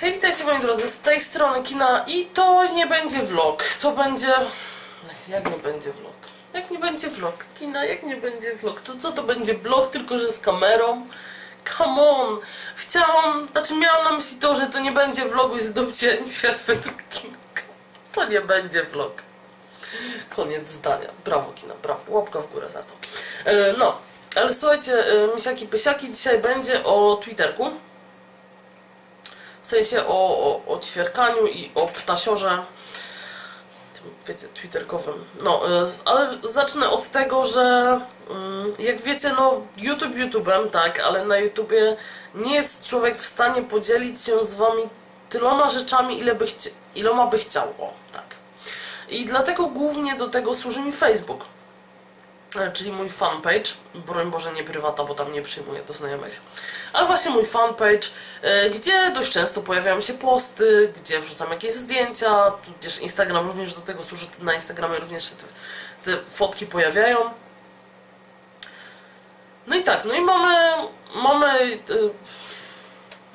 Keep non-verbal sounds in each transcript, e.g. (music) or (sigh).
Hej, witajcie moi drodzy, z tej strony kina i to nie będzie vlog, to będzie... Jak nie będzie vlog? Jak nie będzie vlog? Kina, jak nie będzie vlog? To co to będzie vlog, tylko że z kamerą? Come on! Chciałam, znaczy miałam na myśli to, że to nie będzie vlogu i zdobcie (laughs) świat według kina. To nie będzie vlog. Koniec zdania. Brawo kina, brawo. Łapka w górę za to. E, no, ale słuchajcie, e, misiaki pysiaki, dzisiaj będzie o Twitterku. W sensie o, o, o ćwierkaniu i o ptasiorze tym, wiecie, twitterkowym. No, y, ale zacznę od tego, że mm, jak wiecie, no YouTube YouTube'em, tak, ale na YouTubie nie jest człowiek w stanie podzielić się z wami tyloma rzeczami, ile by iloma by chciał. O, tak. I dlatego głównie do tego służy mi Facebook. E, Czyli mój fanpage, broń Boże nie prywata, bo tam nie przyjmuję do znajomych, ale właśnie mój fanpage, e, gdzie dość często pojawiają się posty, gdzie wrzucam jakieś zdjęcia, tudzież Instagram również do tego służy, na Instagramie również się te, te fotki pojawiają. No i tak, no i mamy, mamy, e,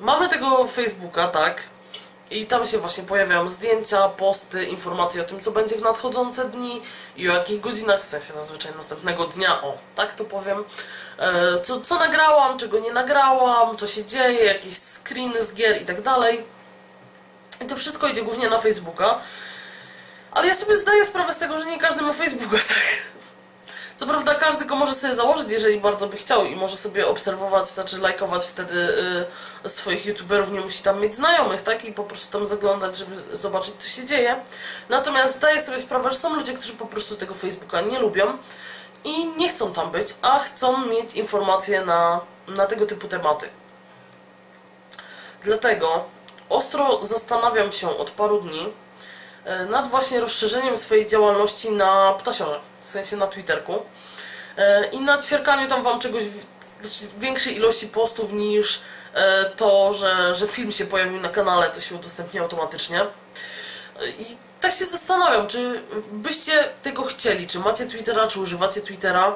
mamy tego Facebooka, tak, i tam się właśnie pojawiają zdjęcia, posty, informacje o tym, co będzie w nadchodzące dni i o jakich godzinach, w sensie zazwyczaj następnego dnia, o, tak to powiem, e, co, co nagrałam, czego nie nagrałam, co się dzieje, jakieś screeny z gier i tak dalej. I to wszystko idzie głównie na Facebooka. Ale ja sobie zdaję sprawę z tego, że nie każdy ma Facebooka, (laughs) tak. Co prawda każdy go może sobie założyć, jeżeli bardzo by chciał i może sobie obserwować, znaczy lajkować wtedy y, swoich youtuberów, nie musi tam mieć znajomych, tak? I po prostu tam zaglądać, żeby zobaczyć co się dzieje. Natomiast zdaję sobie sprawę, że są ludzie, którzy po prostu tego Facebooka nie lubią i nie chcą tam być, a chcą mieć informacje na, na tego typu tematy. Dlatego ostro zastanawiam się od paru dni nad właśnie rozszerzeniem swojej działalności na ptasiorze, w sensie na Twitterku e, i na ćwierkaniu tam wam czegoś, znaczy większej ilości postów niż e, to, że, że film się pojawił na kanale, to się udostępnia automatycznie. E, I tak się zastanawiam, czy byście tego chcieli, czy macie Twittera, czy używacie Twittera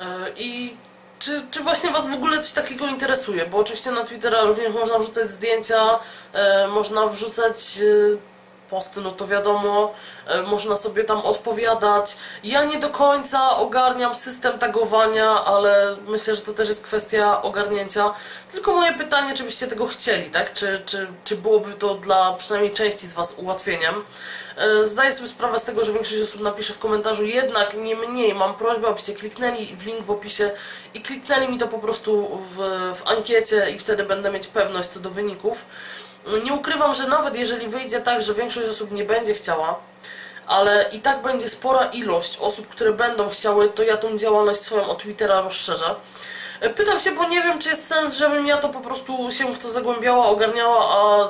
E, i czy, czy właśnie Was w ogóle coś takiego interesuje? Bo oczywiście na Twittera również można wrzucać zdjęcia, e, można wrzucać e, posty, no to wiadomo, e, można sobie tam odpowiadać. Ja nie do końca ogarniam system tagowania, ale myślę, że to też jest kwestia ogarnięcia. Tylko moje pytanie, czy byście tego chcieli, tak? Czy, czy, czy byłoby to dla przynajmniej części z Was ułatwieniem? E, Zdaję sobie sprawę z tego, że większość osób napisze w komentarzu, jednak nie mniej, mam prośbę, abyście kliknęli w link w opisie i kliknęli mi to po prostu w, w ankiecie i wtedy będę mieć pewność co do wyników. Nie ukrywam, że nawet jeżeli wyjdzie tak, że większość osób nie będzie chciała, ale i tak będzie spora ilość osób, które będą chciały, to ja tą działalność swoją od Twittera rozszerzę. E, Pytam się, bo nie wiem, czy jest sens, żebym ja to po prostu się w to zagłębiała, ogarniała, a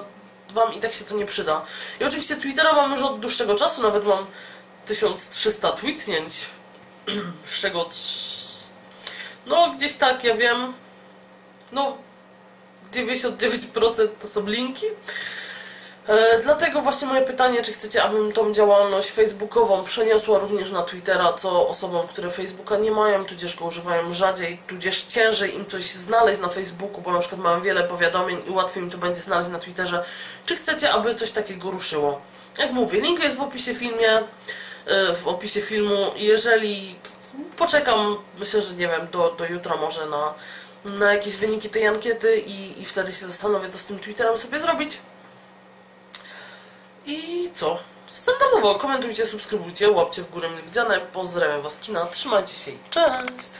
wam i tak się to nie przyda. I oczywiście Twittera mam już od dłuższego czasu, nawet mam 1300 tweetnięć, (clears throat) z czego no gdzieś tak, ja wiem, no 99% to są linki. E, dlatego właśnie moje pytanie, czy chcecie, abym tą działalność facebookową przeniosła również na Twittera, co osobom, które Facebooka nie mają, tudzież go używają rzadziej, tudzież ciężej im coś znaleźć na Facebooku, bo na przykład mają wiele powiadomień i łatwiej im to będzie znaleźć na Twitterze. Czy chcecie, aby coś takiego ruszyło? Jak mówię, link jest w opisie filmie, e, w opisie filmu. Jeżeli poczekam, myślę, że nie wiem, do, do jutra może na, na jakieś wyniki tej ankiety i, i wtedy się zastanowię, co z tym Twitterem sobie zrobić. I co? Standardowo komentujcie, subskrybujcie, łapcie w górę mile widziane. Pozdrawiam Was kina, trzymajcie się i cześć!